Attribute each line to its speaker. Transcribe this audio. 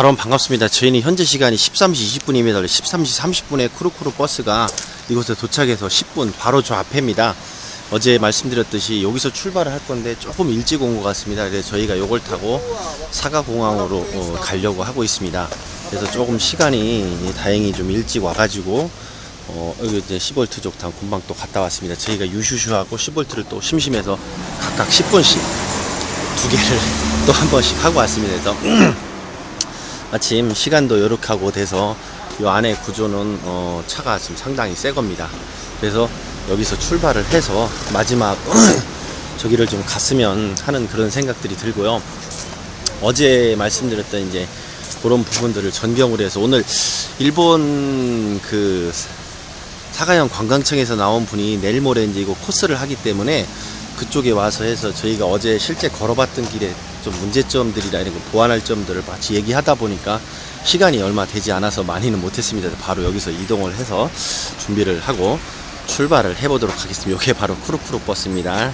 Speaker 1: 여러분 반갑습니다. 저희는 현재 시간이 13시 20분입니다. 13시 30분에 쿠루쿠루 버스가 이곳에 도착해서 10분 바로 저 앞에입니다. 어제 말씀드렸듯이 여기서 출발을 할 건데 조금 일찍 온 것 같습니다. 그래서 저희가 요걸 타고 사가공항으로 어, 가려고 하고 있습니다. 그래서 조금 시간이 다행히 좀 일찍 와가지고 어, 여기 이제 10V 족탕 금방 또 갔다 왔습니다. 저희가 유슈슈하고 10V를 또 심심해서 각각 10분씩 두 개를 또 한 번씩 하고 왔습니다. 그래서 마침 시간도 여력하고 돼서 이 안에 구조는 어, 차가 지금 상당히 새 겁니다. 그래서 여기서 출발을 해서 마지막 저기를 좀 갔으면 하는 그런 생각들이 들고요. 어제 말씀드렸던 이제 그런 부분들을 전경을 해서 오늘 일본 그 사가형 관광청에서 나온 분이 내일 모레 이제 이거 코스를 하기 때문에 그쪽에 와서 해서 저희가 어제 실제 걸어봤던 길에 좀 문제점들이나 이런 거 보완할 점들을 같이 얘기하다 보니까 시간이 얼마 되지 않아서 많이는 못했습니다. 바로 여기서 이동을 해서 준비를 하고 출발을 해보도록 하겠습니다. 이게 바로 쿠루쿠루 버스입니다.